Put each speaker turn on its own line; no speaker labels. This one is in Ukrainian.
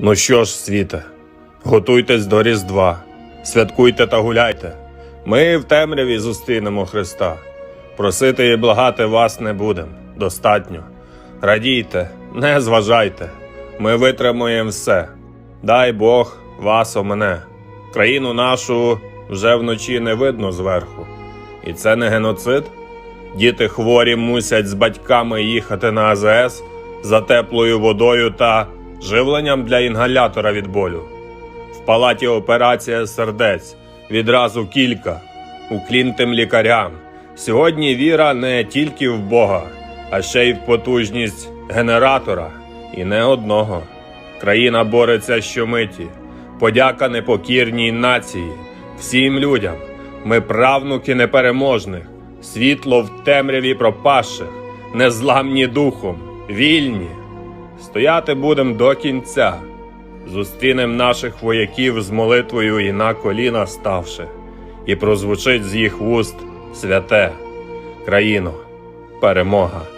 Ну що ж, світе, готуйтесь до Різдва, святкуйте та гуляйте. Ми в темряві зустрінемо Христа. Просити і благати вас не будем. Достатньо. Радійте, не зважайте. Ми витримуємо все. Дай Бог вас о мене. Країну нашу вже вночі не видно зверху. І це не геноцид? Діти хворі мусять з батьками їхати на АЗС за теплою водою та живленням для інгалятора від болю. В палаті операція сердець, відразу кілька, уклін тим лікарям. Сьогодні віра не тільки в Бога, а ще й в потужність генератора, і не одного. Країна бореться щомиті. Подяка непокірній нації, всім людям. Ми правнуки непереможних, світло в темряві пропащих, незламні духом, вільні. Стояти будем до кінця. Зустрінем наших вояків з молитвою і на коліна ставши, і прозвучить з їх вуст святе, країно, перемога.